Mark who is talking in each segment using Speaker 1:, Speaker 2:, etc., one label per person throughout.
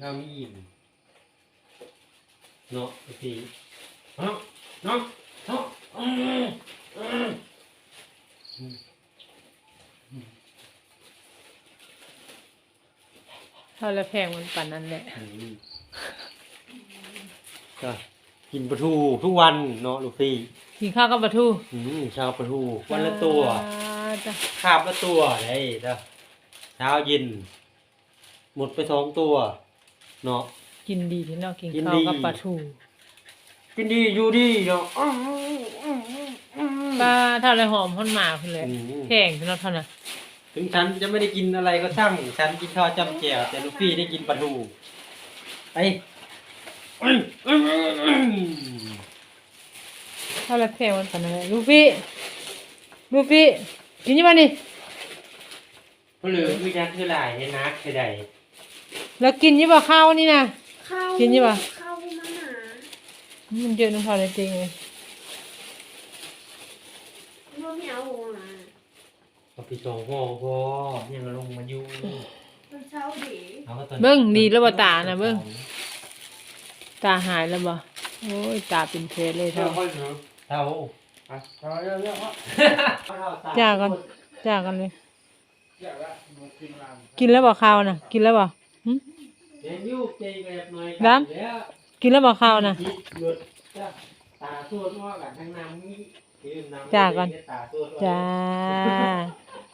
Speaker 1: ข้าวไม่อิ่มเนาะไอ้พี่เนาะเนาะเนาะอืมอืมอืม
Speaker 2: ถ้าละแพงมันปั่นนั่นแหละ
Speaker 1: อืมก็กินปลาทูทุกวันเนาะลูกพี่
Speaker 2: กินข้าวกับปลาทู
Speaker 1: อืมเช้าปลาทูวันละตัว
Speaker 2: จ้า
Speaker 1: คาบละตัวได้เด้อเช้าเย็นหมดไปสองตัว เนาะ
Speaker 2: กินดีที่เนาะกิน
Speaker 1: กิน
Speaker 2: ข้าว
Speaker 1: ดี
Speaker 2: กับปลาทู
Speaker 1: กินดีอยู่ดีเนาะอื้ออื้ออื้ออื้อ
Speaker 2: ปลาเท่าไรหอมพ้นหมาพุ่นเลย
Speaker 1: อืม
Speaker 2: แพงที่เนาะเท่านั้น
Speaker 1: ถึงฉันจะไม่ได้กินอะไรก็ช่าง ฉันกินข้าวจำแจ่วแต่ลูกพี่ได้กินปลาทูไปอื้ออื้ออื้อ
Speaker 2: เท่าไรแพงมันปั่นนั่นแหละลูกพี่ลูกพี่กินยี่บ้านี่
Speaker 1: ก็เหลือคือยักษ์คือหลายให้นักคือใด
Speaker 2: แล้วกินยี่บ้าข้าวนี่นะ
Speaker 3: ข้าว
Speaker 2: กินอยู่ปะ
Speaker 3: ข้าวที่มันหนา
Speaker 2: มันเยอะน้ำพอเลยจริงเลย
Speaker 3: มันไม่เอาหัวมา
Speaker 1: เอาไปสองห่อพอยังลงมาอยู่
Speaker 3: มันเช้าดี
Speaker 1: อาก็ตอน
Speaker 2: เบิ้งดีแล้วบ่ตานะเบิ้งตาหายแล้วบ่โอ้ยตาเป็นเพชรเลย
Speaker 1: เท่า
Speaker 2: เท่า
Speaker 1: เท่าอะเท่าเยอะๆ
Speaker 2: จ้ากันจ้ากันเลยกินแล้วบ่ข้าวนะกินแล้วบ่ หึ
Speaker 1: เดี๋ยวยูเจแบบหน่อย
Speaker 2: ดำ
Speaker 1: แล้ว
Speaker 2: กินแล้วบ่ข้าวนะ
Speaker 1: คิดหยุดจ้ะตาตัวงอกกันทั้งน้ำนี้คือน้ำ
Speaker 2: จ้าก่อน
Speaker 1: ตาตัว
Speaker 2: จ้า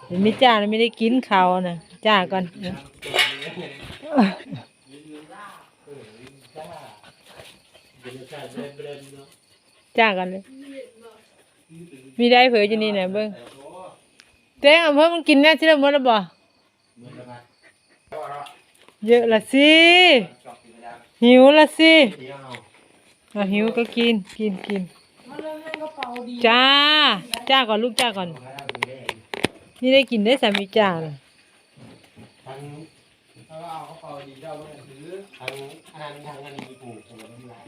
Speaker 2: เดี๋ยวไม่จ้าแล้วไม่ได้กินข้าวนะจ้าก่อน
Speaker 1: น้ำตัวนี้ลิ้นล่าเออลิ้นจ้าเดี๋ยวจะเบิ่มเบิ่มเนาะ
Speaker 2: จ้ากันเลย มีได้เผยอยู่นี่นะเบิ้งเต้งเอาเพิ่มมันกินแน่ที่ละมื้อแล้วบ่
Speaker 1: เหมือนกัน
Speaker 2: เยอะละสิหิวละสิ
Speaker 1: เดี๋ยวเอา
Speaker 2: เอาหิวก็กินกินกิน
Speaker 3: มันเลยให้กระเป๋าดี
Speaker 2: จ้า จ้าก่อนลูกจ้าก่อน
Speaker 1: เอาไปเลย
Speaker 2: นี่ได้กินได้สามีจ้าน่ะ
Speaker 1: ทั้ง
Speaker 4: ถ้าเอากระเป๋าดีเจ้าไม่ถือ
Speaker 1: ทั้งอันทั้งอันนี้ปลูกผลไม้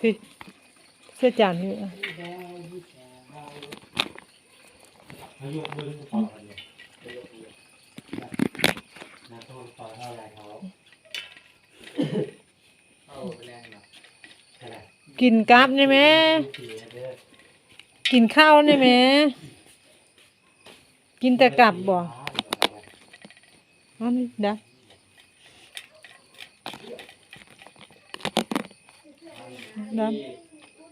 Speaker 2: พี่เสื้อจานนี่ อะ
Speaker 1: อายุมือต่อกันเนี่ยนักท่องต่อเท่าไรเขา
Speaker 4: เอาไปแรงหน่อย
Speaker 1: เท่าไหร่
Speaker 2: กินกราบได้ไหม
Speaker 1: เสียเด้อ
Speaker 2: กินข้าวได้ไหมกินแต่กลับบ่อันนี้ได้ได้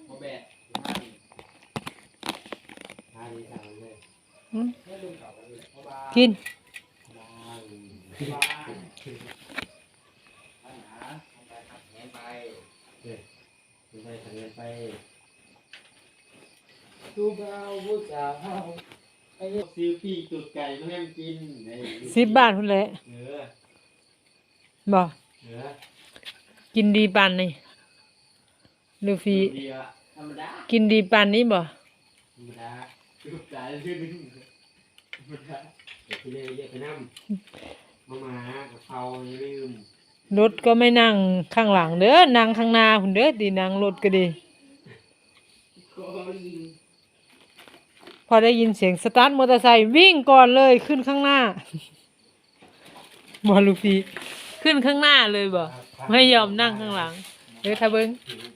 Speaker 4: โมแบะ
Speaker 1: ทานทานเลย
Speaker 2: อืม
Speaker 4: ไม่ลืมเก่าเลยเพราะว่า
Speaker 2: กิน
Speaker 4: ไปขัดแย้งไป
Speaker 1: เด็กคุณไปทำเงินไป
Speaker 4: ดูเบาผู้สาว
Speaker 1: ไอ้ซื้อปีกตุดไก่มาให้มันกิน
Speaker 2: สิบบาทพุ่นแหละ
Speaker 1: เนื้อ
Speaker 2: บ่
Speaker 1: เนื้อ
Speaker 2: กินดีปานนี่ลูฟี่
Speaker 1: เดียวธรรมดา
Speaker 2: กินดีปานนี้บ่
Speaker 1: ธรรมดาตุดไก่ชื่อนึงธรรมดาเดี๋ยวพี่เลยเยอะไปน้ำ มามากับเขาอย่าลืม
Speaker 2: รถก็ไม่นั่งข้างหลังเด้อนั่งข้างหน้าพุ่นเด้อดีนั่งรถก็ดี
Speaker 1: คน
Speaker 2: พอได้ยินเสียงสตาร์ทมอเตอร์ไซค์วิ่งก่อนเลยขึ้นข้างหน้า บอลูฟีขึ้นข้างหน้าเลยบ่ไม่ยอมนั่งข้างหลังเดี๋ยวถ้าเบิ้ง
Speaker 4: จับกลุ่มเลย